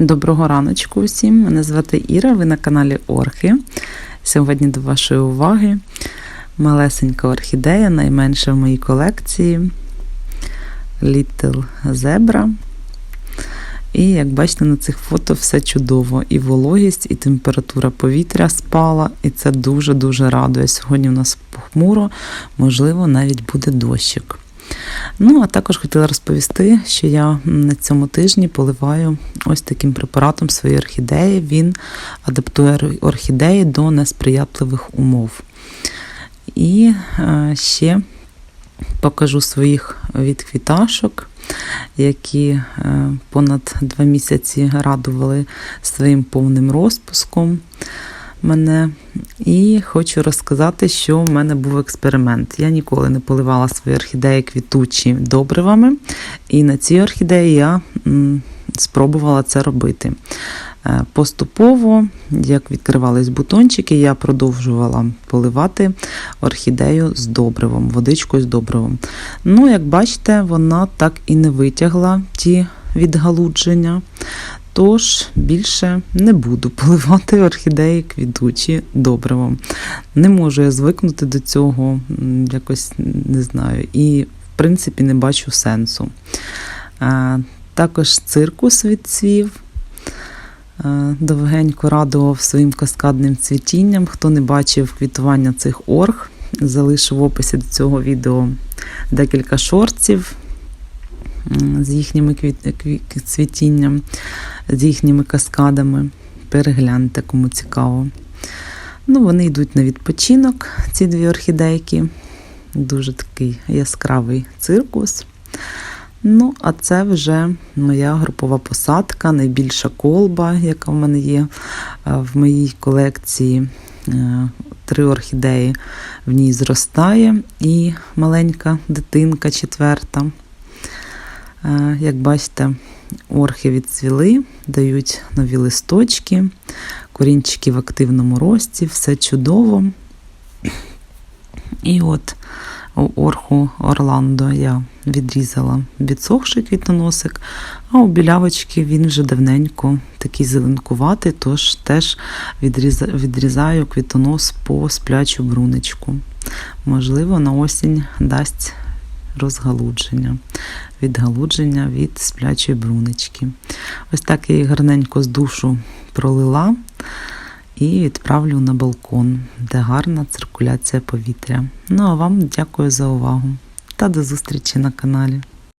Доброго раночку усім. Мене звати Іра, ви на каналі Орхи. Сьогодні до вашої уваги малесенька орхідея, найменша в моїй колекції Little Zebra. І як бачите, на цих фото все чудово. І вологість, і температура повітря спала, і це дуже-дуже радує. Сьогодні у нас похмуро, можливо, навіть буде дощик. Ну, а також хотіла розповісти, що я на цьому тижні поливаю ось таким препаратом свої орхідеї. Він адаптує орхідеї до несприятливих умов. І е, ще покажу своїх відквіташок, які е, понад два місяці радували своїм повним розпуском мене. І хочу розказати, що в мене був експеримент. Я ніколи не поливала свої орхідеї квітучі добривами, і на цій орхідеї я спробувала це робити. Е, Поступово, як відкривались бутончики, я продовжувала поливати орхідею з добривом, водичкою з добривом. Ну, як бачите, вона так і не витягла ті відгалудження. Тож більше не буду поливати орхідеї квітучі добривом. Не можу я звикнути до цього, якось не знаю, і, в принципі, не бачу сенсу. А, також циркус відцвів. Довгенько радував своїм каскадним цвітінням. Хто не бачив квітування цих орг, залишу в описі до цього відео декілька шортів з їхніми цвітінням, з їхніми каскадами. Перегляньте, кому цікаво. Ну, Вони йдуть на відпочинок, ці дві орхідейки. Дуже такий яскравий циркус. Ну, а це вже моя групова посадка, найбільша колба, яка в мене є в моїй колекції. Три орхідеї в ній зростає, і маленька дитинка четверта. Як бачите, орхи відцвіли, дають нові листочки, корінчики в активному рості, все чудово. І от у орху Орландо я відрізала відсохший квітоносик, а у білявочки він вже давненько такий зеленкуватий, тож теж відрізаю квітонос по сплячу брунечку. Можливо, на осінь дасть розгалудження, відгалудження від сплячої брунечки. Ось так я її гарненько з душу пролила і відправлю на балкон, де гарна циркуляція повітря. Ну а вам дякую за увагу та до зустрічі на каналі.